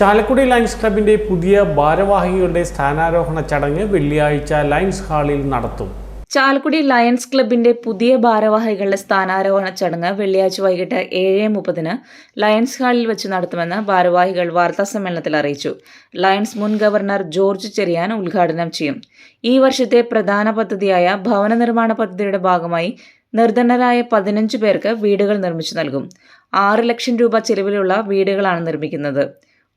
Chalakudy lions ക്ലബിന്റെ പുതിയ ഭാരവാഹികളുടെ സ്ഥാനാരോഹണ ചടങ്ങ് വെള്ളിയാഴ്ച ലയൺസ് ഹാളിൽ നടത്തും. ചാലക്കുടി ലയൺസ് ക്ലബിന്റെ പുതിയ ഭാരവാഹികളുടെ സ്ഥാനാരോഹണ ചടങ്ങ് വെള്ളിയാഴ്ച വൈകിട്ട് ഏഴ് മുപ്പതിന് ലയൺസ് ഹാളിൽ വെച്ച് നടത്തുമെന്ന് ഭാരവാഹികൾ വാർത്താസമ്മേളനത്തിൽ അറിയിച്ചു. ലയൺസ് മുൻ ഗവർണർ ജോർജ് ചെറിയാൻ ഉദ്ഘാടനം ചെയ്യും. ഈ വർഷത്തെ പ്രധാന പദ്ധതിയായ ഭവന നിർമ്മാണ പദ്ധതിയുടെ ഭാഗമായി നിർധനരായ പതിനഞ്ച് പേർക്ക് വീടുകൾ നിർമ്മിച്ചു നൽകും. ആറ് ലക്ഷം രൂപ ചെലവിലുള്ള വീടുകളാണ് നിർമ്മിക്കുന്നത്.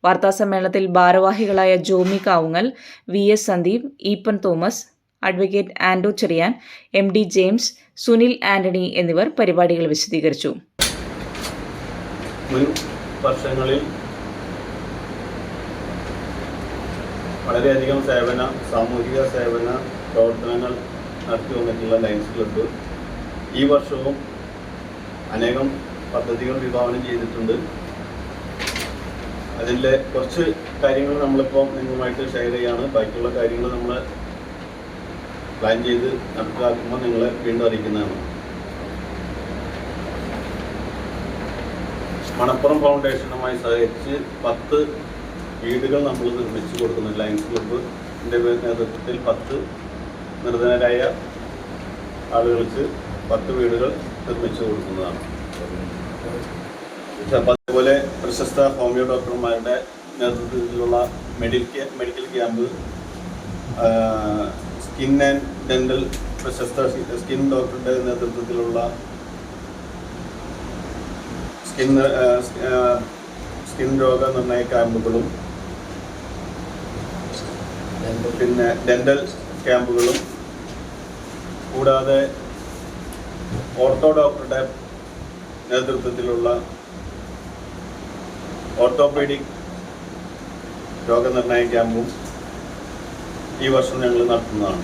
വാർത്താസമ്മേളനത്തിൽ ഭാരവാഹികളായ Jomi Kavungal V S Sandeep Eapen Thomas advocate Ando Cheriyan M D James Sunil Antony എന്നിവർ പരിപാടികൾ വിശദീകരിച്ചു. വർഷങ്ങളിൽ വളരെയധികം സേവന സാമൂഹിക സേവന പ്രവർത്തനങ്ങൾ നടത്തി വന്നിട്ടുള്ള ലയൻസ് ക്ലബ്ബ്. ഈ വർഷവും അനേകം പദ്ധതികൾ വിഭാവനം ചെയ്തിട്ടുണ്ട്. അതിലെ കുറച്ച് കാര്യങ്ങൾ നമ്മളിപ്പോൾ നിങ്ങളുമായിട്ട് ഷെയർ ചെയ്യാണ്. ബാക്കിയുള്ള കാര്യങ്ങൾ നമ്മൾ പ്ലാൻ ചെയ്ത് നടപ്പിലാക്കുമ്പോൾ നിങ്ങളെ വീണ്ടും അറിയിക്കുന്നതാണ്. മണപ്പുറം ഫൗണ്ടേഷനുമായി സഹകരിച്ച് പത്ത് വീടുകൾ നമ്മൾ നിർമ്മിച്ചു കൊടുക്കുന്നു ലയൻസ് ക്ലബിന്റെ നേതൃത്വത്തിൽ പത്ത് നിർധനരായ ആളുകൾക്ക് പത്ത് വീടുകൾ നിർമ്മിച്ചു കൊടുക്കുന്നതാണ്. അതുപോലെ പ്രശസ്ത ഹോമിയോ ഡോക്ടർമാരുടെ നേതൃത്വത്തിലുള്ള medical medical camp skin and dental പ്രശസ്ത സ്കിൻ ഡോക്ടറുടെ നേതൃത്വത്തിലുള്ള സ്കിൻ സ്കിൻ രോഗ നിർണയ ക്യാമ്പുകളും പിന്നെ ഡെന്റൽ ക്യാമ്പുകളും കൂടാതെ ഓർത്തോ ഡോക്ടറുടെ നേതൃത്വത്തിലുള്ള ഓർത്തോപീഡിക് രോഗനിർണയ ക്യാമ്പും ഈ വർഷം ഞങ്ങൾ നടത്തുന്നതാണ്.